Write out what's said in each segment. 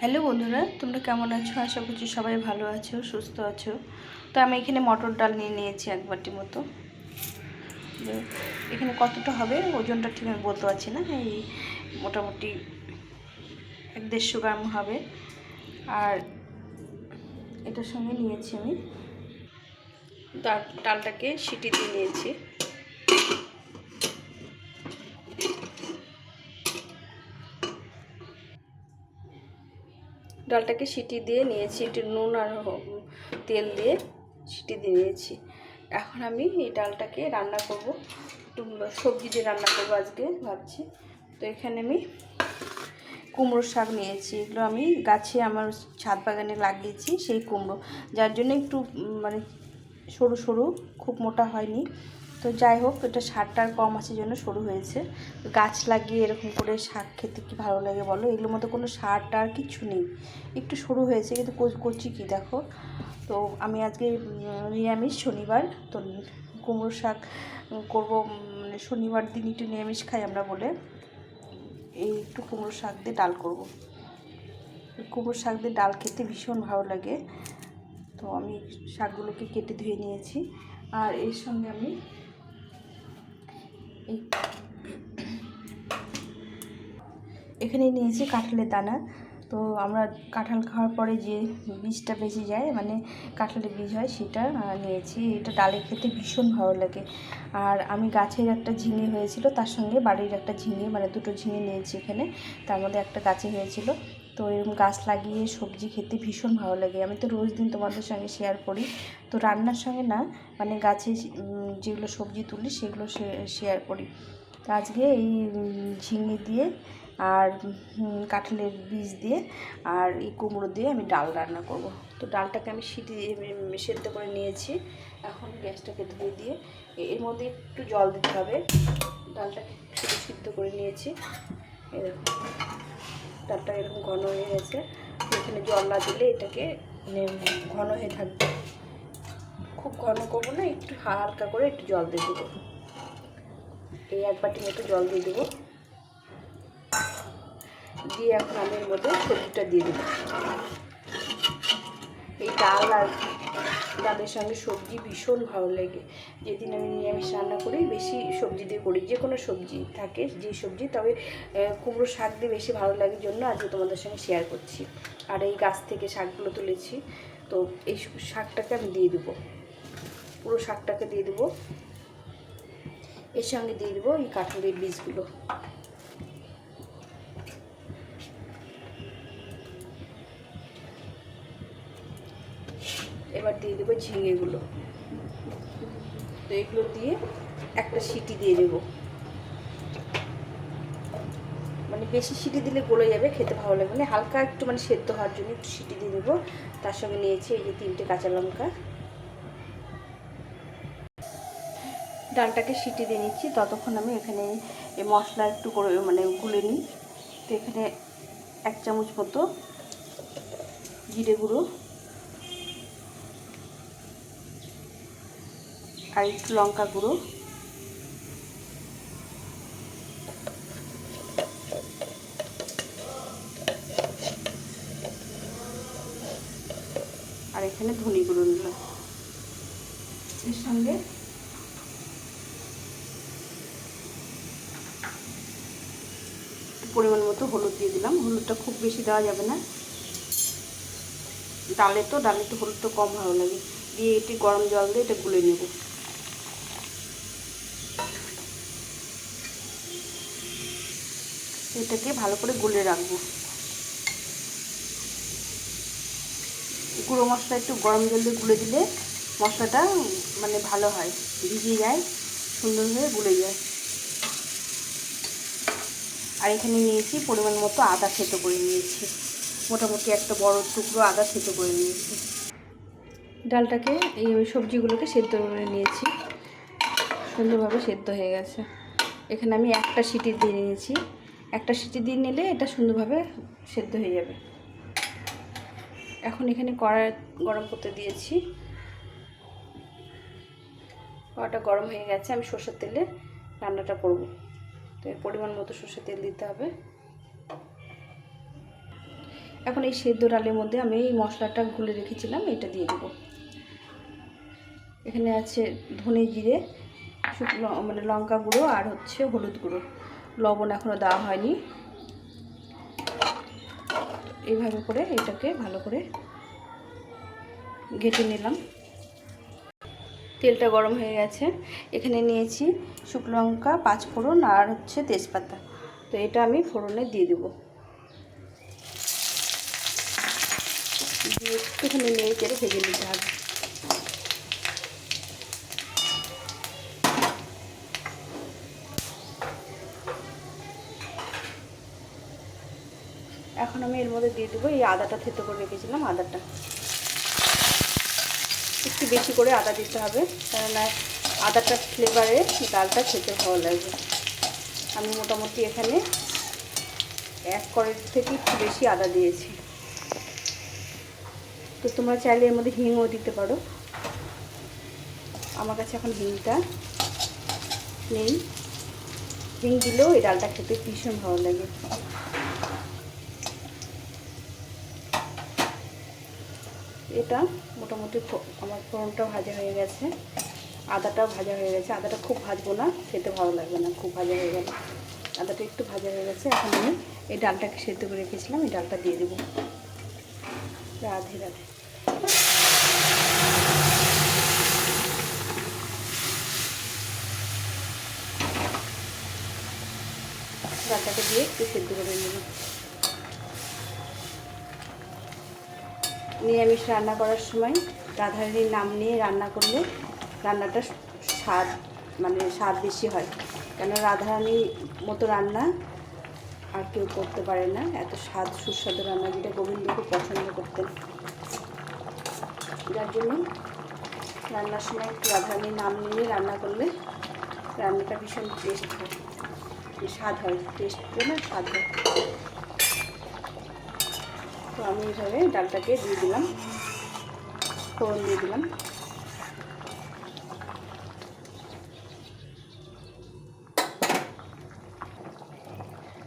Hello বন্ধুরা, তোমরা কেমন আছো? আশা করছি সবাই ভালো আছো, সুস্থ আছো। তো আমি এখানে মটর ডাল নিয়ে নিয়েছি এক বাটি মতো এখানে কতটা হবে? ওজনটা ঠিক আমি বলতে পারছি না। এই মোটামুটি এক দেড়শো গ্রাম হবে। আর এটার সঙ্গে নিয়েছি আমি। ডাল ডালটাকে সিটি দিয়ে নিয়েছি। ডালটাকে সিটি দিয়ে নিয়েছি, একটু নুন আর তেল দিয়ে সিটি দিয়ে নিয়েছি। এখন আমি এই ডালটাকে রান্না করব। একটু সবজি দিয়ে রান্না করব আজকে, ভাবছি। তো এখানে আমি কুমড়োর শাক নিয়েছি। এগুলো আমি গাছে আমার ছাদ বাগানে লাগিয়েছি সেই কুমড়ো। যার জন্য একটু মানে সরু সরু, খুব মোটা হয়নি। তো যাই হোক, এটা সারটা কম আছে জন্য সরু হয়েছে। গাছ লাগিয়ে এরকম করে শাক খেতে কি ভালো লাগে বলো? এগুলোর মধ্যে কোনো সার টার কিছু নেই। একটু সরু হয়েছে, কিন্তু কচি কি দেখো? তো আমি আজকে নিরামিষ শনিবার, তো কুমড়ো শাক করব মানে শনিবার দিন একটু নিরামিষ খাই আমরা বলে। এই একটু কুমড়ো শাক দিয়ে ডাল করব। কুমড়ো শাক দিয়ে ডাল খেতে ভীষণ ভালো লাগে। তো আমি শাকগুলোকে কেটে ধুয়ে নিয়েছি। আর এর সঙ্গে আমি এখানে নিয়েছি কাঁঠালের দানা। তো আমরা কাঁঠাল খাওয়ার পরে যে বীজটা বেঁচে যায় মানে কাঁঠালের বীজ হয়, সেটা নিয়েছি। এটা ডালে খেতে ভীষণ ভালো লাগে। আর আমি গাছের একটা ঝিঙে হয়েছিল, তার সঙ্গে বাড়ির একটা ঝিঙে মানে দুটো ঝিঙে নিয়েছি এখানে। তার মধ্যে একটা গাছে হয়েছিল। তো এরকম গাছ লাগিয়ে সবজি খেতে ভীষণ ভালো লাগে। আমি তো রোজ দিন তোমাদের সঙ্গে শেয়ার করি। তো রান্নার সঙ্গে না মানে গাছে যেগুলো সবজি তুলি সেগুলো শেয়ার করি। তো আজকে এই ঝিঙে দিয়ে আর কাঁঠালের বীজ দিয়ে আর এই কুমড়ো দিয়ে আমি ডাল রান্না করব। তো ডালটাকে আমি সিটি সেদ্ধ করে নিয়েছি। এখন গ্যাসটাকে ধুয়ে দিয়ে এর মধ্যে একটু জল দিতে হবে। ডালটাকে সিদ্ধ করে নিয়েছি। এরকম। ডালটা এরকম ঘন হয়ে গেছে, এখানে জল না দিলে এটাকে ঘন হয়ে থাকবে। খুব ঘন করব না, একটু হালকা করে একটু জল দিয়ে দেবো। এই এক বাটি মতো জল দিয়ে দেবো। দিয়ে এখন আমি এর মধ্যে সবজিটা দিয়ে দেবো। এই ডাল আর ডালের সঙ্গে সবজি ভীষণ ভালো লাগে। যেদিন আমি নিরামিষ রান্না করি, বেশি সবজি দিয়ে করি। যে কোনো সবজি থাকে, যে সবজি, তবে কুমড়ো শাক দিয়ে বেশি ভালো লাগে জন্য আজকে তোমাদের সঙ্গে শেয়ার করছি। আর এই গাছ থেকে শাকগুলো তুলেছি, তো এই শাকটাকে আমি দিয়ে দেবো। পুরো শাকটাকে দিয়ে দেবো। এর সঙ্গে দিয়ে দেবো এই কাঁঠালের বীজগুলো। এবার দিয়ে দেবো ঝিঙেগুলো। তো এগুলো দিয়ে একটা সিটি দিয়ে দেবো। মানে বেশি সিটি দিলে গলে যাবে, খেতে ভালো লাগবে মানে হালকা একটু মানে সেদ্ধ হওয়ার জন্য একটু সিটি দিয়ে দেবো। তার সঙ্গে নিয়েছি এই যে তিনটে কাঁচা লঙ্কা। ডালটাকে সিটি দিয়ে নিচ্ছি। ততক্ষণ আমি এখানে এই মশলা একটু করে মানে গুলে নিই। তো এখানে এক চামচ মতো জিরে গুঁড়ো। আর একটু লঙ্কা গুঁড়ো। আর এখানে ধনি গুঁড়ো নিলাম এর সঙ্গে? একটু পরিমাণ মতো হলুদ দিয়ে দিলাম। হলুদটা খুব বেশি দেওয়া যাবে না। ডালে তো ডালে একটু হলুদ তো কম ভালো লাগে। দিয়ে এটি গরম জল দিয়ে এটা গুলে নেব। এটাকে ভালো করে গুলে রাখব। গুঁড়ো মশলা একটু গরম জল দিয়ে গুলে দিলে মশলাটা মানে ভালো হয় ভিজে যায়, সুন্দর হয়ে গুলে যায়। আর এখানে নিয়েছি পরিমাণ মতো আদা থেতো করে নিয়েছি। মোটামুটি একটা বড় টুকরো আদা থেতো করে নিয়েছি। ডালটাকে এই সবজিগুলোকে সেদ্ধ করে নিয়েছি। সুন্দরভাবে সেদ্ধ হয়ে গেছে। এখানে আমি একটা সিটি দিয়ে নিয়েছি। একটা সিটি দিয়ে নিলে এটা সুন্দরভাবে সেদ্ধ হয়ে যাবে। এখন এখানে কড়াই গরম করতে দিয়েছি। কড়াটা গরম হয়ে গেছে, আমি সর্ষের তেলে রান্নাটা করব। তো এর পরিমাণ মতো সর্ষের তেল দিতে হবে। এখন এই সেদ্ধ ডালের মধ্যে আমি এই মশলাটা গুলে রেখেছিলাম, এটা দিয়ে দেবো। এখানে আছে ধনে জিরে মানে লঙ্কা গুঁড়ো আর হচ্ছে হলুদ গুঁড়ো। লবণ এখনও দেওয়া হয়নি। এইভাবে করে এটাকে ভালো করে ঘেটে নিলাম। তেলটা গরম হয়ে গেছে। এখানে নিয়েছি শুকনো লঙ্কা পাঁচ ফোড়ন আর হচ্ছে তেজপাতা। তো এটা আমি ফোড়নে দিয়ে দেবো। দিয়ে একটুখানি নেড়ে চেড়ে ভেজে নিতে হবে। এখন আমি এর মধ্যে দিয়ে দেবো। এই আদাটা থেতো করে রেখেছিলাম, আদাটা। একটু বেশি করে আদা দিতে হবে, কেননা আদাটা ফ্লেভারে ডালটা খেতে ভালো লাগবে। আমি মোটামুটি এখানে এক করের থেকে একটু বেশি আদা দিয়েছি। তো তোমরা চাইলে এর মধ্যে হিংও দিতে পারো। আমার কাছে এখন হিংটা নেই। হিং দিলেও এই ডালটা খেতে ভীষণ ভালো লাগে। এটা মোটামুটি আমার ফোড়নটাও ভাজা হয়ে গেছে। আদাটাও ভাজা হয়ে গেছে। আদাটা খুব ভাজবো না, খেতে ভালো লাগবে না, খুব ভাজা হয়ে গেলে। আদাটা একটু ভাজা হয়ে গেছে, এখন আমি এই ডালটাকে সেদ্ধ করে রেখেছিলাম, এই ডালটা দিয়ে দেবো। রাধে রাধে। ডালটাকে দিয়ে একটু সেদ্ধ করে নেব। নিরামিষ রান্না করার সময় রাধারানীর নাম নিয়ে রান্না করলে রান্নাটা স্বাদ মানে স্বাদ বেশি হয়। কেন রাধারানীর মতো রান্না আর কেউ করতে পারে না। এত স্বাদ, সুস্বাদু রান্না যেটা গোবিন্দ খুব পছন্দ করতেন। যার জন্য রান্নার সময় একটু রাধারানীর নাম নিয়ে রান্না করলে রান্নাটা ভীষণ টেস্ট হয়। স্বাদ হয় টেস্ট না স্বাদ হয়। তো আমি এইভাবে ডালটাকে দিয়ে দিলাম। ফোড়ন দিয়ে দিলাম।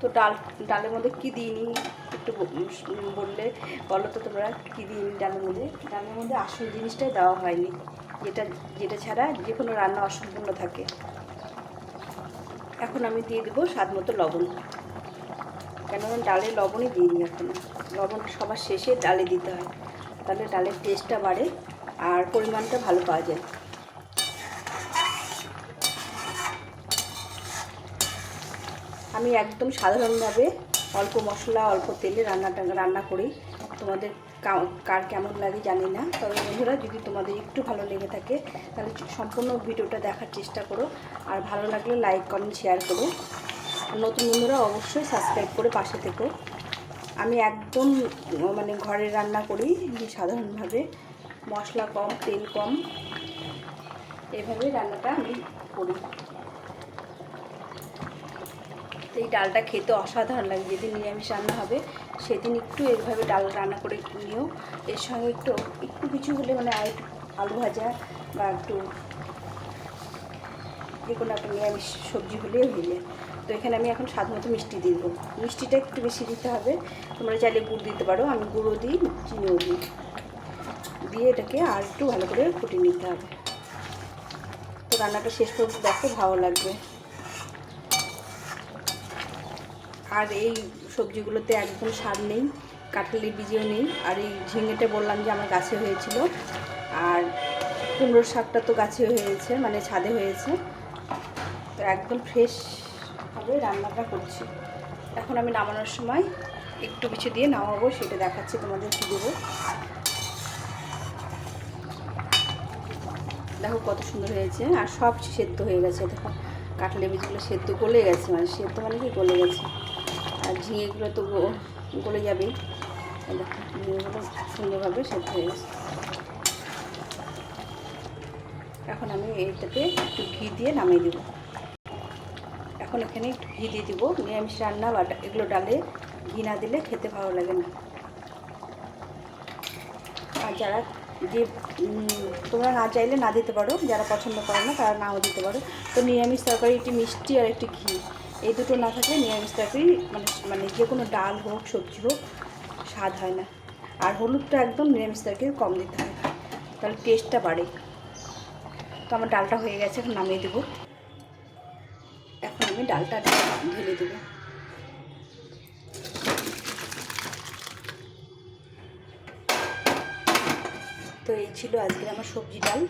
তো ডাল, ডালের মধ্যে কী দিইনি? একটু বললে বলো তো তোমরা কী দিইনি ডালের মধ্যে? ডালের মধ্যে আসল জিনিসটাই দেওয়া হয়নি। যেটা যেটা ছাড়া যে কোনো রান্না অসম্পূর্ণ থাকে। এখন আমি দিয়ে দেবো স্বাদ মতো লবণ। কেননা ডালে লবণই দিইনি এখন। লবণ সবার শেষে ডালে দিতে হয়। তাহলে ডালের টেস্টটা বাড়ে আর পরিমাণটা ভালো পাওয়া যায়। আমি একদম সাধারণভাবে অল্প মশলা, অল্প তেলে রান্নাটা, রান্না করি। তোমাদের কার কেমন লাগে জানি না। তবে বন্ধুরা, যদি তোমাদের একটু ভালো লেগে থাকে, তাহলে সম্পূর্ণ ভিডিওটা দেখার চেষ্টা করো। আর ভালো লাগলে লাইক কমেন্ট শেয়ার করো। নতুন বন্ধুরা অবশ্যই সাবস্ক্রাইব করে পাশে থেকো। আমি একদম মানে ঘরে রান্না করি সাধারণভাবে। মশলা কম, তেল কম। এভাবে রান্নাটা আমি করি। এই ডালটা খেতে অসাধারণ লাগে, যেদিন নিরামিষ রান্না হবে, সেদিন একটু এইভাবে ডাল রান্না করে নিও। এর সঙ্গে একটু একটু কিছু হলে মানে আর আলু ভাজা বা একটু যে কোনো একটা নিরামিষ সবজি হয়ে যায়। তো এখানে আমি এখন স্বাদ মতো মিষ্টি দিয়ে দেবো। মিষ্টিটা একটু বেশি দিতে হবে। তোমরা চাইলে গুড় দিতে পারো। আমি গুঁড়ো দিই, চিনিও দিই। দিয়ে এটাকে আর একটু ভালো করে ফুটিয়ে নিতে হবে। তো রান্নাটা শেষ পর্যন্ত দেখো, ভালো লাগবে। আর এই সবজিগুলোতে একদম স্বাদ নেই কাঁঠালের বীজেও নেই। আর এই ঝিঙেটা বললাম যে আমার গাছে হয়েছিল। আর কুমড়োর শাকটা তো গাছে হয়েছে মানে ছাদে হয়েছে। তো একদম ফ্রেশভাবে রান্নাটা করছি। এখন আমি নামানোর সময় একটু কিছু দিয়ে নামাবো, সেটা দেখাচ্ছি তোমাদের কী দেবো। দেখো কত সুন্দর হয়েছে, আর সব সেদ্ধ হয়ে গেছে। দেখো কাঁঠালের বীজগুলো সেদ্ধ গলে গেছে মানে সেদ্ধ মানে কি গলে গেছে। আর ঝিঙেগুলো তো গলে এই দেখো, ঝিঙেগুলো সুন্দরভাবে সেদ্ধ হয়ে গেছে। এখন আমি এইটাতে একটু ঘি দিয়ে নামিয়ে দেবো। এখন এখানে একটু ঘি দিয়ে দিব। নিরামিষ রান্না বা এগুলো ডালে ঘি না দিলে খেতে ভালো লাগে না। আর যারা যে তোমরা না চাইলে না দিতে পারো, যারা পছন্দ করে না তারা নাও দিতে পারো। তো নিরামিষ তরকারি একটি মিষ্টি আর একটি ঘি। এই দুটো না থাকলে নিরামিষ তরকারি মানে মানে যে কোনো ডাল হোক, সবজি হোক, স্বাদ হয় না। আর হলুদটা একদম নিরামিষ তরকারি কম দিতে হয়। তাহলে টেস্টটা বাড়ে। তো আমার ডালটা হয়ে গেছে, এখন নামিয়ে দেবো। আমি ডালটা ঢেলে দেবো। তো এই ছিল আজকের আমার সবজি ডাল।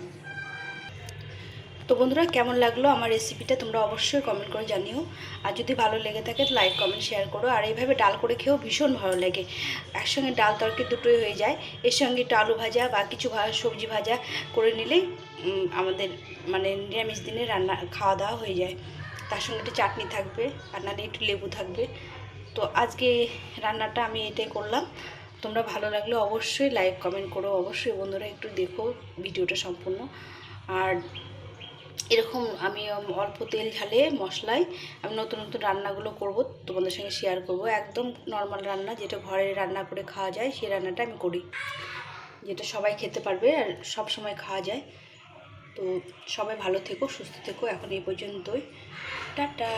তো বন্ধুরা, কেমন লাগল আমার রেসিপিটা তোমরা অবশ্যই কমেন্ট করে জানিও। আর যদি ভালো লেগে থাকে লাইক কমেন্ট শেয়ার করো। আর এইভাবে ডাল করে খেয়েও ভীষণ ভালো লাগে। একসঙ্গে ডাল তরকারি দুটোই হয়ে যায়। এর সঙ্গে একটু আলু ভাজা বা কিছু সবজি ভাজা করে নিলেই আমাদের মানে নিরামিষ দিনে রান্না খাওয়া দাওয়া হয়ে যায়। তার সঙ্গে একটু চাটনি থাকবে, আর নাহলে একটু লেবু থাকবে। তো আজকে রান্নাটা আমি এটাই করলাম। তোমরা ভালো লাগলে অবশ্যই লাইক, কমেন্ট করো। অবশ্যই বন্ধুরা একটু দেখো ভিডিওটা সম্পূর্ণ। আর এরকম আমি অল্প তেল ঝালে মশলায় আমি নতুন নতুন রান্নাগুলো করব, তোমাদের সঙ্গে শেয়ার করব। একদম নর্মাল রান্না, যেটা ঘরে রান্না করে খাওয়া যায় সেই রান্নাটা আমি করি। যেটা সবাই খেতে পারবে আর সব সময় খাওয়া যায়। তো সবাই ভালো থেকো সুস্থ থেকো। এখন এই পর্যন্তই। টাটা।